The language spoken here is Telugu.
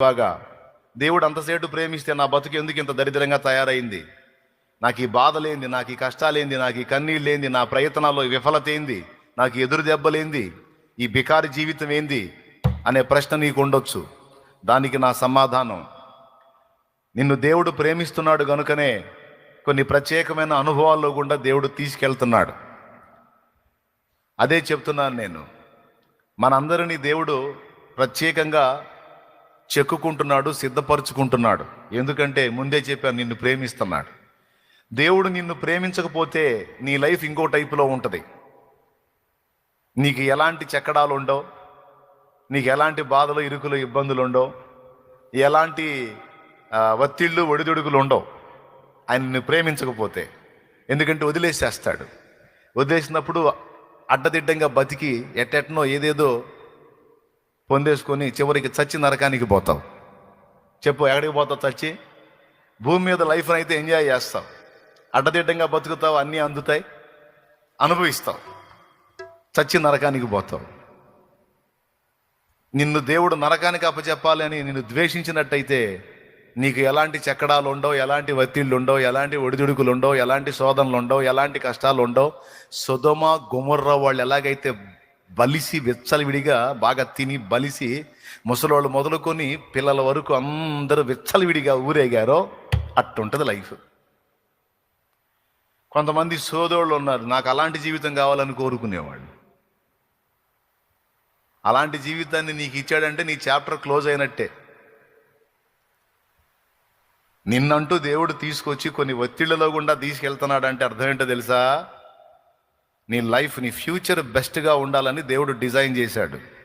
బాగా. దేవుడు అంతసేటు ప్రేమిస్తే నా బతుకు ఎందుకు ఇంత దరిద్రంగా తయారైంది? నాకు ఈ బాధలేంది నాకు ఈ కష్టాలేంది నాకు ఈ కన్నీళ్ళేంది నా ప్రయత్నాల్లో విఫలత ఏంది? నాకు ఎదురు దెబ్బలేంది ఈ బికారి జీవితం ఏంది? అనే ప్రశ్న నీకు ఉండొచ్చు. దానికి నా సమాధానం. నిన్ను దేవుడు ప్రేమిస్తున్నాడు గనుకనే కొన్ని ప్రత్యేకమైన అనుభవాల్లో గుండా దేవుడు తీసుకెళ్తున్నాడు. అదే చెప్తున్నాను నేను. మనందరినీ దేవుడు ప్రత్యేకంగా చెక్కుకుంటున్నాడు సిద్ధపరుచుకుంటున్నాడు. ఎందుకంటే ముందే చెప్పాను నిన్ను ప్రేమిస్తున్నాడు. దేవుడు నిన్ను ప్రేమించకపోతే నీ లైఫ్ ఇంకో టైపులో ఉంటుంది. నీకు ఎలాంటి చెక్కడాలు ఉండవు నీకు ఎలాంటి బాధలు ఇరుకులు ఇబ్బందులు ఉండవు ఎలాంటి ఒత్తిళ్ళు ఒడిదుడుకులు ఉండవు. ఆయన నిన్ను ప్రేమించకపోతే. ఎందుకంటే వదిలేసేస్తాడు. వదిలేసినప్పుడు అడ్డదిడ్డంగా బతికి ఎట్టెట్నో ఏదేదో పొందేసుకొని చివరికి చచ్చి నరకానికి పోతావు. చెప్పు ఎక్కడికి పోతావు చచ్చి? భూమి మీద లైఫ్ అయితే ఎంజాయ్ చేస్తావు. అడ్డదిడ్డంగా బతుకుతావు అన్నీ అందుతాయి. అనుభవిస్తావు. చచ్చి నరకానికి పోతావు. నిన్ను దేవుడు నరకానికి అప్పచెప్పాలి అని నిన్ను ద్వేషించినట్టయితే నీకు ఎలాంటి చెక్కడాలు ఉండవు ఎలాంటి ఒత్తిళ్ళు ఉండవు ఎలాంటి ఒడిదుడుకులు ఉండవు ఎలాంటి శోధనలు ఉండవు ఎలాంటి కష్టాలు ఉండవు. సుధమ గుమర్ర వాళ్ళు ఎలాగైతే బలిసి విచ్చలవిడిగా బాగా తిని బలిసి ముసలోళ్ళు మొదలుకొని పిల్లల వరకు అందరూ విచ్చలవిడిగా ఊరేగారో అట్టుంటుంది లైఫ్. కొంతమంది సోదోళ్ళు ఉన్నారు నాకు అలాంటి జీవితం కావాలని కోరుకునేవాళ్ళు. అలాంటి జీవితాన్ని నీకు ఇచ్చాడంటే నీ చాప్టర్ క్లోజ్ అయినట్టే. నిన్నంటూ దేవుడు తీసుకొచ్చి కొన్ని ఒత్తిళ్ళలో గుండా తీసుకెళ్తున్నాడంటే అర్థం ఏంటో తెలుసా? నీ లైఫ్ నీ ఫ్యూచర్ బెస్ట్గా ఉండాలని దేవుడు డిజైన్ చేశాడు.